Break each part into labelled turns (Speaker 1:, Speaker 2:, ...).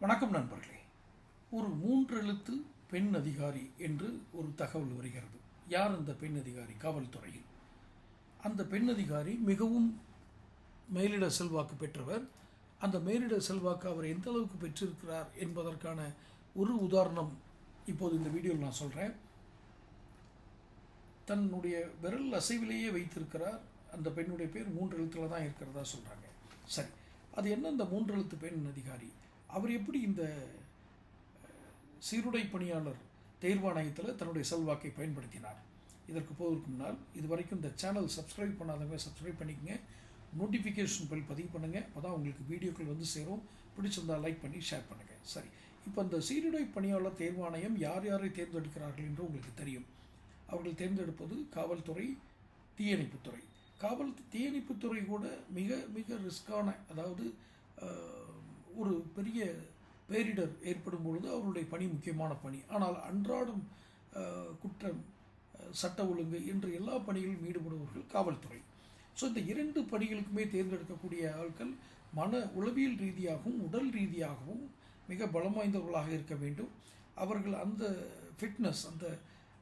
Speaker 1: வணக்கம் நண்பர்களே. ஒரு மூன்றெழுத்து பெண் அதிகாரி என்று ஒரு தகவல் வருகிறது. யார் அந்த பெண் அதிகாரி? காவல்துறையில். அந்த பெண் அதிகாரி மிகவும் மேலிட செல்வாக்கு பெற்றவர். அந்த மேலிட செல்வாக்கு அவர் எந்த அளவுக்கு பெற்றிருக்கிறார் என்பதற்கான ஒரு உதாரணம் இப்போது இந்த வீடியோவில் நான் சொல்கிறேன் தன்னுடைய விரல் அசைவிலேயே வைத்திருக்கிறார். அந்த பெண்ணுடைய பேர் மூன்று எழுத்தில் தான் இருக்கிறதா சொல்கிறாங்க சரி அது என்ன இந்த மூன்று எழுத்து பெண் அதிகாரி? அவர் எப்படி இந்த சீருடை பணியாளர் தேர்வாணையத்தில் தன்னுடைய செல்வாக்கை பயன்படுத்தினார்? இதற்கு போவதற்கு முன்னால் இது வரைக்கும் இந்த சேனல் சப்ஸ்கிரைப் பண்ணாதவங்க சப்ஸ்கிரைப் பண்ணிக்கங்க. நோட்டிஃபிகேஷன் பில் பதிவு பண்ணுங்கள் அப்போ தான் உங்களுக்கு வீடியோக்கள் வந்து சேரும். பிடிச்சிருந்தா லைக் பண்ணி ஷேர் பண்ணுங்கள் சரி. இப்போ இந்த சீருடை பணியாளர் தேர்வாணையம் யார் யாரை தேர்ந்தெடுக்கிறார்கள் என்று உங்களுக்கு தெரியும். அவர்கள் தேர்ந்தெடுப்பது காவல்துறை தீயணைப்புத்துறை. காவல் தீயணைப்புத்துறை கூட மிக மிக ரிஸ்கான அதாவது ஒரு பெரிய பேரிடர் ஏற்படும் பொழுது அவருடைய பணி முக்கியமான பணி. ஆனால் அன்றாடம் குற்றம் சட்ட ஒழுங்கு என்று எல்லா பணிகளிலும் ஈடுபடுபவர்கள் காவல்துறை. ஸோ இந்த இரண்டு பணிகளுக்குமே தேர்ந்தெடுக்கக்கூடிய ஆட்கள் மன உளவியல் ரீதியாகவும் உடல் ரீதியாகவும் மிக பலம் வாய்ந்தவர்களாக இருக்க வேண்டும். அவர்கள் அந்த ஃபிட்னஸ் அந்த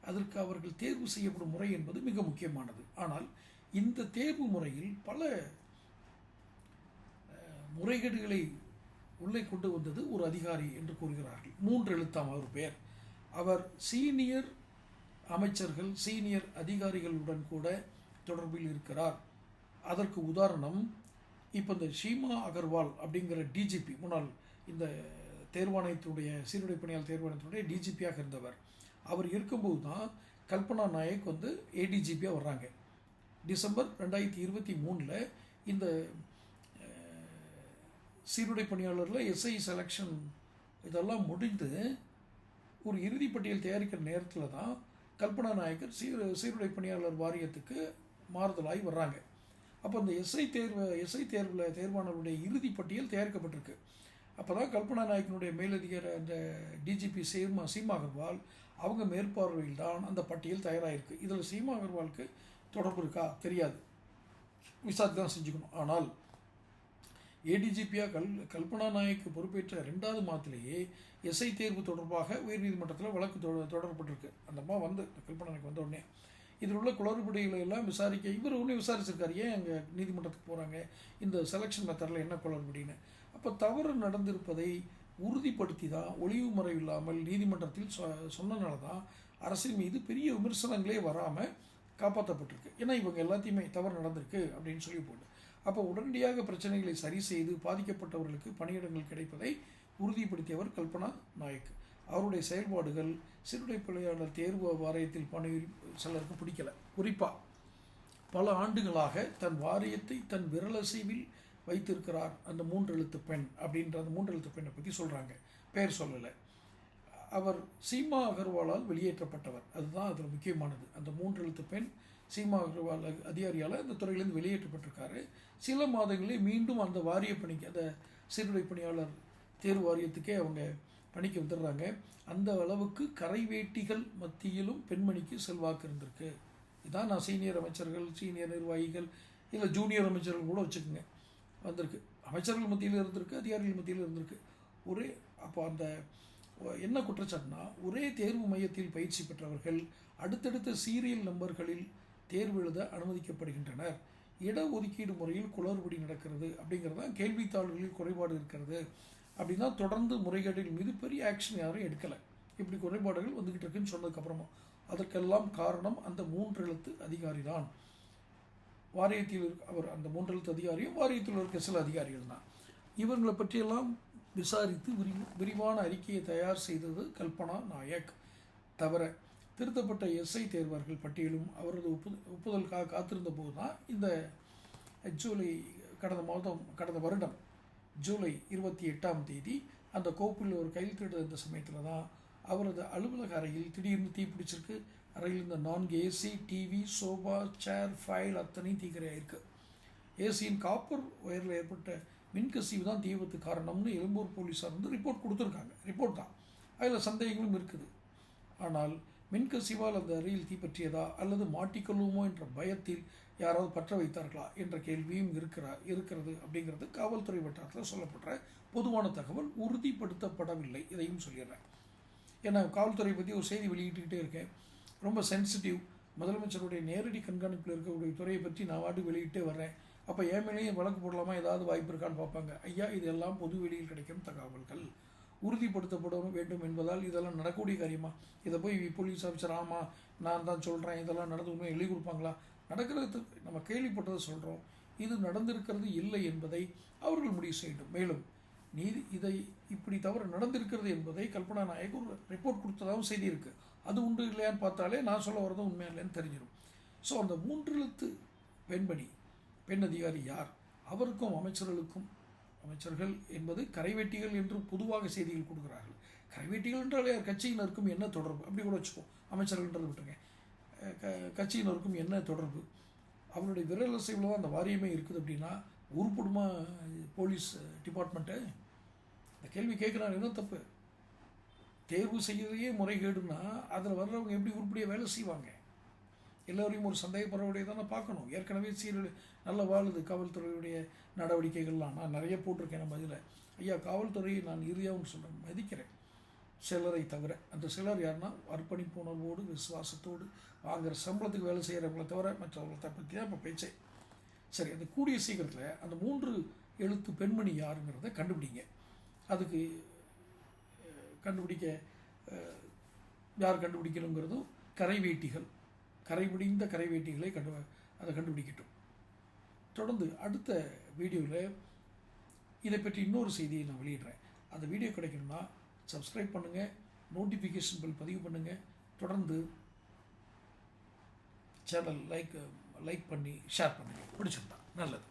Speaker 1: அதற்கு அவர்கள் தேர்வு செய்யப்படும் முறை என்பது மிக முக்கியமானது. ஆனால் இந்த தேர்வு முறையில் பல முறைகேடுகளை உள்ளே கொண்டு வந்தது ஒரு அதிகாரி என்று கூறுகிறார்கள். மூன்று எழுத்தாம் அவர் பெயர் அவர் சீனியர் அமைச்சர்கள் சீனியர் அதிகாரிகளுடன் கூட தொடர்பில் இருக்கிறார். அதற்கு உதாரணம் இப்போ இந்த ஷீமா அகர்வால் அப்படிங்கிற டிஜிபி முன்னாள் இந்த தேர்வாணையத்தினுடைய சீருடை பணியால் தேர்வாணையத்தினுடைய டிஜிபியாக இருந்தவர். அவர் இருக்கும்போது தான் கல்பனா நாயக் வந்து ஏடிஜிபியாக வர்றாங்க. டிசம்பர் ரெண்டாயிரத்தி இருபத்தி மூணில் இந்த சீருடை பணியாளரில் எஸ்ஐ செலெக்ஷன் இதெல்லாம் முடிந்து ஒரு இறுதி பட்டியல் தயாரிக்கிற நேரத்தில் தான் கல்பனா நாயக்கர் சீர சீருடை பணியாளர் வாரியத்துக்கு மாறுதலாகி வர்றாங்க. அப்போ அந்த எஸ்ஐ தேர்வு எஸ்ஐ தேர்வில் தேர்வானவருடைய இறுதி பட்டியல் தயாரிக்கப்பட்டிருக்கு. அப்போ தான் கல்பனா நாயக்கனுடைய மேலதிகார அந்த டிஜிபி சீமா சீமா அகர்வால் அவங்க மேற்பார்வையில் தான் அந்த பட்டியல் தயாராகிருக்கு இதில் சீமா அகர்வாலுக்கு தொடர்பு இருக்கா? தெரியாது. விசாரித்து தான் செஞ்சுக்கணும். ஆனால் ஏடிஜிபியாக கல் கல்பனா நாயக்கு பொறுப்பேற்ற ரெண்டாவது மாதத்திலேயே எஸ்ஐ தேர்வு தொடர்பாக உயர்நீதிமன்றத்தில் வழக்கு தொ- தொடரப்பட்டிருக்கு. அந்த அம்மா வந்து கல்பனா நாயக் வந்த உடனே. இதில் உள்ள குளறுபடிகளை எல்லாம் விசாரிக்க இவர் ஒன்றும் விசாரிச்சிருக்காரு ஏன் அங்கே நீதிமன்றத்துக்கு போகிறாங்க இந்த செலெக்ஷன் மெத்தடில் என்ன குளறுபடின்னு. அப்போ தவறு நடந்திருப்பதை உறுதிப்படுத்தி தான் ஒளிவு முறையில்லாமல் இல்லாமல் நீதிமன்றத்தில் சொ சொன்னனால தான் அரசின் மீது பெரிய விமர்சனங்களே வராமல் காப்பாற்றப்பட்டிருக்கு ஏன்னா இவங்க எல்லாத்தையுமே தவறு நடந்திருக்கு அப்படின்னு சொல்லி போட்டு. அப்போ உடனடியாக பிரச்சனைகளை சரி செய்து பாதிக்கப்பட்டவர்களுக்கு பணியிடங்கள் கிடைப்பதை உறுதிப்படுத்தியவர் கல்பனா நாயக். அவருடைய செயல்பாடுகள் சிறுடை பிள்ளையாளர் தேர்வு வாரியத்தில் பணி சிலருக்கு பிடிக்கல. குறிப்பாக பல ஆண்டுகளாக தன் வாரியத்தை தன் விரலசைவில் வைத்திருக்கிறார் அந்த மூன்றெழுத்து பெண் அப்படின்ற அந்த மூன்றெழுத்து பெண்ணை பற்றி சொல்கிறாங்க பெயர் சொல்லலை. அவர் சீமா அகர்வாலால் வெளியேற்றப்பட்டவர். அதுதான் அதில் முக்கியமானது. அந்த மூன்றெழுத்து பெண் சீமா அகர்வால் அதிகாரியால் இந்த துறையிலேருந்து வெளியேற்றப்பட்டிருக்காரு. சில மாதங்களே மீண்டும் அந்த வாரிய பணிக்கு அந்த சீருடை பணியாளர் தேர்வு வாரியத்துக்கே அவங்க பணிக்கு வந்துடுறாங்க. அந்த அளவுக்கு கரைவேட்டிகள் மத்தியிலும் பெண்மணிக்கு செல்வாக்கு இருந்திருக்கு. இதான் நான் சீனியர் அமைச்சர்கள் சீனியர் நிர்வாகிகள் இல்லை ஜூனியர் அமைச்சர்கள் கூட வச்சுக்கோங்க. வந்திருக்கு. அமைச்சர்கள் மத்தியில் இருந்திருக்கு அதிகாரிகள் மத்தியில் இருந்திருக்கு. ஒரே அப்போ அந்த என்ன குற்றச்சாட்டுனா ஒரே தேர்வு மையத்தில் பயிற்சி பெற்றவர்கள் அடுத்தடுத்த சீரியல் நம்பர்களில் தேர்வு எழுத அனுமதிக்கப்படுகின்றனர். இட ஒதுக்கீடு முறையில் குளறுபடி நடக்கிறது அப்படிங்கிறது தான் கேள்வித்தாள்களில் குறைபாடு இருக்கிறது. அப்படின்னா தொடர்ந்து முறைகேடுகள் மீது பெரிய ஆக்ஷன் யாரும் எடுக்கலை. இப்படி குறைபாடுகள் வந்துக்கிட்டு இருக்குன்னு சொன்னதுக்கப்புறமா அதற்கெல்லாம் காரணம் அந்த மூன்று எழுத்து அதிகாரி தான் வாரியத்தில் இருக்க அவர் அந்த மூன்று எழுத்து அதிகாரியும் வாரியத்தில் இருக்க சில அதிகாரிகள் தான் இவங்களை பற்றியெல்லாம் விசாரித்து விரி விரிவான அறிக்கையை தயார் செய்தது கல்பனா நாயக். தவிர திருத்தப்பட்ட எஸ்ஐ தேர்வர்கள் பட்டியலும் அவரது ஒப்பு ஒப்புதலுக்காக காத்திருந்த போது தான் இந்த ஜூலை கடந்த மாதம் கடந்த வருடம் ஜூலை இருபத்தி எட்டாம் தேதி அந்த கோப்பில் ஒரு கையெழுத்திட இருந்த சமயத்தில் தான் அவரது அலுவலக அறையில் திடீர்னு தீ பிடிச்சிருக்கு. அறையில் இருந்த நான்கு AC TV sofa chair file அத்தனையும் தீக்கிரையாயிருக்கு ஏசியின் காப்பர் ஒயரில் ஏற்பட்ட மின்கசிவு தான் தீ விபத்து காரணம்னு எழும்பூர் போலீஸார் வந்து ரிப்போர்ட் கொடுத்துருக்காங்க. ரிப்போர்ட் தான். அதில் சந்தேகங்களும் இருக்குது. ஆனால் மின்கசிவால் அந்த அறையில் தீப்பற்றியதா? அல்லது மாட்டிக்கொள்வோமோ என்ற பயத்தில் யாராவது பற்ற வைத்தார்களா? என்ற கேள்வியும் இருக்கிறா இருக்கிறது அப்படிங்கிறது காவல்துறை வட்டாரத்தில் சொல்லப்படுற பொதுவான தகவல். உறுதிப்படுத்தப்படவில்லை இதையும் சொல்லிடுறேன். ஏன்னா காவல்துறை பற்றி ஒரு செய்தி வெளியிட்டுக்கிட்டே இருக்கேன். ரொம்ப சென்சிட்டிவ் முதலமைச்சருடைய நேரடி கண்காணிப்பில் இருக்கக்கூடிய துறையை பற்றி நான் வாட்டு வெளியிட்டே வர்றேன். அப்போ ஏன் மேலேயும் வழக்கு போடலாமா? ஏதாவது வாய்ப்பு இருக்கான்னு பார்ப்பாங்க. ஐயா இதெல்லாம் பொது வெளியில் கிடைக்கும் தகவல்கள். உறுதிப்படுத்தப்பட வேண்டும் என்பதால் இதெல்லாம் நடக்கக்கூடிய காரியமா? இதை போய் போலீஸ் ஆஃபீஸர் ஆமாம் நான் தான் சொல்கிறேன் இதெல்லாம் நடந்து உண்மையை எழுதி கொடுப்பாங்களா? நடக்கிறது நம்ம கேள்விப்பட்டதை சொல்கிறோம் இது நடந்திருக்கிறது இல்லை என்பதை அவர்கள் முடிவு செய்யட்டும். மேலும் நீதி இதை இப்படி தவறு நடந்திருக்கிறது என்பதை கல்பனா நாயக் ஒரு ரிப்போர்ட் கொடுத்ததாகவும் செய்திருக்கு அது உண்டு இல்லையான்னு பார்த்தாலே நான் சொல்ல வரதும் உண்மையா இல்லைன்னு தெரிஞ்சிடும் ஸோ அந்த மூன்றெழுத்து பெண்பணி பெண் அதிகாரி யார்? அவருக்கும் அமைச்சர்களுக்கும் அமைச்சர்கள் என்பது கரைவேட்டிகள் என்று பொதுவாக செய்திகள் கொடுக்குறார்கள். கரைவேட்டிகள் என்றால் கட்சியினருக்கும் என்ன தொடர்பு? அப்படி கூட வச்சுக்கோம் அமைச்சர்கள்ன்றது விட்டுருங்க. க கட்சியினருக்கும் என்ன தொடர்பு? அவருடைய விரல் அசைவில் தான் அந்த வாரியமே இருக்குது அப்படின்னா உருப்படுமா போலீஸ் டிபார்ட்மெண்ட்டு? இந்த கேள்வி கேட்குறாங்க என்ன தப்பு? தேர்வு செய்யறதையே முறைகேடுன்னா அதில் வர்றவங்க எப்படி உருப்படியாக வேலை செய்வாங்க? எல்லோரையும் ஒரு சந்தேகப்படுறவுடையதான பார்க்கணும். ஏற்கனவே சீரழி நல்ல வாழுது காவல்துறையுடைய நடவடிக்கைகள்லாம். நான் நிறைய போட்டிருக்கேன் நம்ம இதில். ஐயா காவல்துறையை நான் இறுதியாகவும் சொல்கிறேன் மதிக்கிறேன். சிலரை தவிர அந்த சிலர் யாருன்னா அர்ப்பணிப்பு உணர்வோடு விசுவாசத்தோடு வாங்குகிற சம்பளத்துக்கு வேலை செய்கிறவங்கள தவிர மற்றவர்களை பற்றி தான் இப்போ பேச்சே. சரி அந்த கூடிய சீக்கிரத்தில் அந்த மூன்று எழுத்து பெண்மணி யாருங்கிறத கண்டுபிடிங்க. அதுக்கு கண்டுபிடிக்க யார் கண்டுபிடிக்கணுங்கிறதும் கரைவேட்டிகள் கரைபிடிந்த கரைவேட்டிகளை கண்டு அதை கண்டுபிடிக்கட்டும். தொடர்ந்து அடுத்த வீடியோவில் இதை பற்றி இன்னொரு செய்தியை நான் வெளியிடுறேன். அந்த வீடியோ கிடைக்கணும்னா சப்ஸ்கிரைப் பண்ணுங்கள் நோட்டிஃபிகேஷன் பில் பதிவு பண்ணுங்கள் தொடர்ந்து சேனல் லைக் லைக் பண்ணி ஷேர் பண்ணுங்கள் பிடிச்சிருந்தா நல்லது.